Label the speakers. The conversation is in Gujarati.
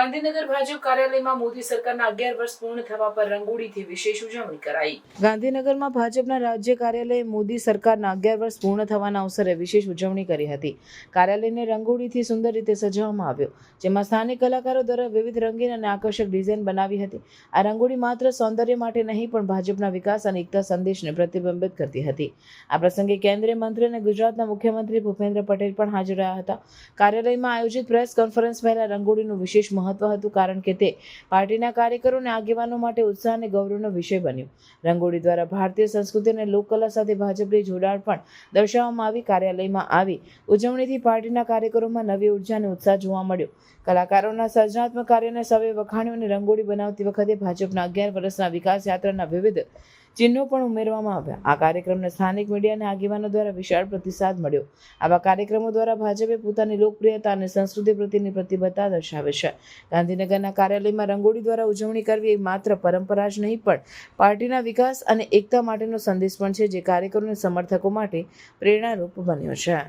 Speaker 1: ગાંધીનગર ભાજપ કાર્યાલયમાં મોદી સરકારના અગિયાર વર્ષ પૂર્ણ થવા પર રંગોળીથી વિશેષ ઉજવણી કરાઈ. ગાંધીનગરમાં ભાજપના રાજ્ય કાર્યાલયે મોદી સરકારના અગિયાર વર્ષ પૂર્ણ થવાના અવસરે વિશેષ ઉજવણી કરી હતી. કાર્યાલયને રંગોળીથી સુંદર રીતે સજાવવામાં આવ્યો, જેમાં સ્થાનિક કલાકારો દ્વારા વિવિધ રંગીન અને આકર્ષક ડિઝાઇન બનાવી હતી. આ રંગોળી માત્ર સૌંદર્ય માટે નહીં, પણ ભાજપના વિકાસ અને એકતા સંદેશને પ્રતિબિંબિત કરતી હતી. આ પ્રસંગે કેન્દ્રીય મંત્રી અને ગુજરાતના મુખ્યમંત્રી ભૂપેન્દ્ર પટેલ પણ હાજર રહ્યા હતા. કાર્યાલયમાં આયોજિત પ્રેસ કોન્ફરન્સ પહેલા રંગોળીનું વિશેષ મહત્વ હતું કારણ કે તે પાર્ટીના કાર્યકરો અને આગેવાનો માટે ઉત્સાહ અને ગૌરવનો વિષય બન્યો. રંગોળી દ્વારા ભારતીય સંસ્કૃતિ અને લોકકલા સાથે ભાજપની જોડાણ પણ દર્શાવવામાં આવી. કાર્યાલયમાં આવી ઉજવણીથી પાર્ટીના કાર્યકરોમાં નવી ઊર્જા અને ઉત્સાહ જોવા મળ્યો. કલાકારોના સર્જનાત્મક કાર્યોને સવે વખાણ્યું અને રંગોળી બનાવતી વખતે ભાજપના અગિયાર વર્ષના વિકાસ યાત્રાના વિવિધ ચિહ્નો પણ ઉમેરવામાં આવ્યા. આ કાર્યક્રમને સ્થાનિક મીડિયા અને આગેવાનો દ્વારા વિશાળ પ્રતિસાદ મળ્યો. આવા કાર્યક્રમો દ્વારા ભાજપે પોતાની લોકપ્રિયતા અને સંસ્કૃતિ પ્રત્યેની પ્રતિબદ્ધતા દર્શાવે છે. ગાંધીનગરના કાર્યાલયમાં રંગોળી દ્વારા ઉજવણી કરવી એ માત્ર પરંપરા જ નહીં, પણ પાર્ટીના વિકાસ અને એકતા માટેનો સંદેશ પણ છે જે કાર્યકરોને સમર્થકો માટે પ્રેરણારૂપ બન્યો છે.